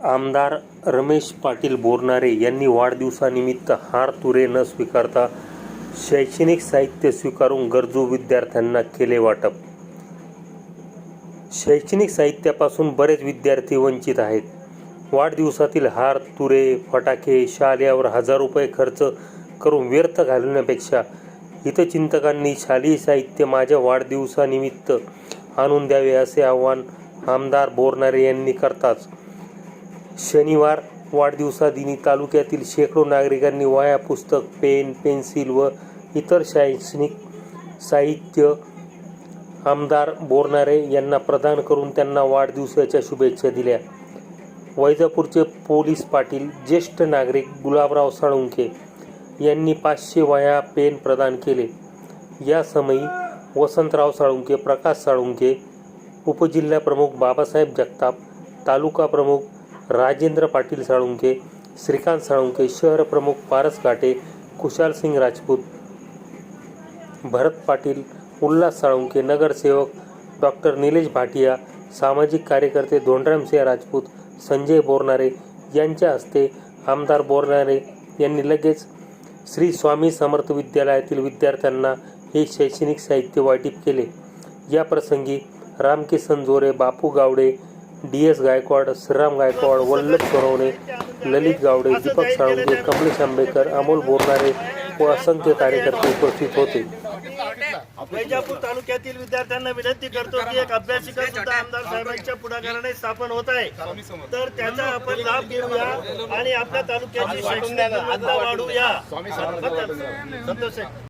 आमदार रमेश पाटील बोरनारे यांनी वाढदिवसानिमित्त हार तुरे न स्वीकारता शैक्षणिक साहित्य स्वीकारून गरजू विद्यार्थ्यांना केले वाटप. शैक्षणिक साहित्यापासून बरेच विद्यार्थी वंचित आहेत. वाढदिवसातील हार तुरे फटाके शाल यावर हजार रुपये खर्च करून व्यर्थ घालवण्यापेक्षा हितचिंतकांनी शालेय साहित्य माझ्या वाढदिवसानिमित्त आणून द्यावे असे आवाहन आमदार बोरनारे यांनी करताच शनिवार वाढदिवसादिनी तालुक्यातील शेकडो नागरिकांनी वह्या पुस्तक पेन पेन्सिल व इतर शैक्षणिक साहित्य आमदार बोरनारे यांना प्रदान करून त्यांना वाढदिवसाच्या शुभेच्छा दिल्या. वैजापूरचे पोलीस पाटील ज्येष्ठ नागरिक गुलाबराव साळुंके यांनी पाचशे वह्या पेन प्रदान केले. या समयी वसंतराव साळुंके प्रकाश साळुंके उपजिल्हा प्रमुख बाबासाहेब जगताप तालुका प्रमुख राजेंद्र पाटील साळुंके श्रीकांत साळुंके शहर प्रमुख पारस काटे कुशाल सिंग राजपूत भरत पाटील उल्हास साळुंके नगरसेवक डॉक्टर निलेश भाटिया सामाजिक कार्यकर्ते धोंडरामसिंह राजपूत संजय बोरनारे यांच्या हस्ते आमदार बोरनारे यांनी लगेच श्री स्वामी समर्थ विद्यालयातील विद्यार्थ्यांना हे शैक्षणिक साहित्य वाटप केले. या प्रसंगी रामकिसन जोरे बापू गावडे डी एस गायकवाड श्रीराम गायकवाड वल्लभ सोनवणे ललित गावडे दीपक साळुंके कमलेश आंबेकर अमोल बोरनारे व असंख्य कार्यकर्ते उपस्थित होते. वैजापूर तालुक्यातील विद्यार्थ्यांना विनंती करतो की एक अभ्यासिका सुद्धा आमदार साहेबांच्या पुढाकाराने स्थापन होत आहे. तर त्याचा आपण लाभ घेऊया आणि आपल्या तालुक्याची शैक्षणिक वाढवूया. संतोष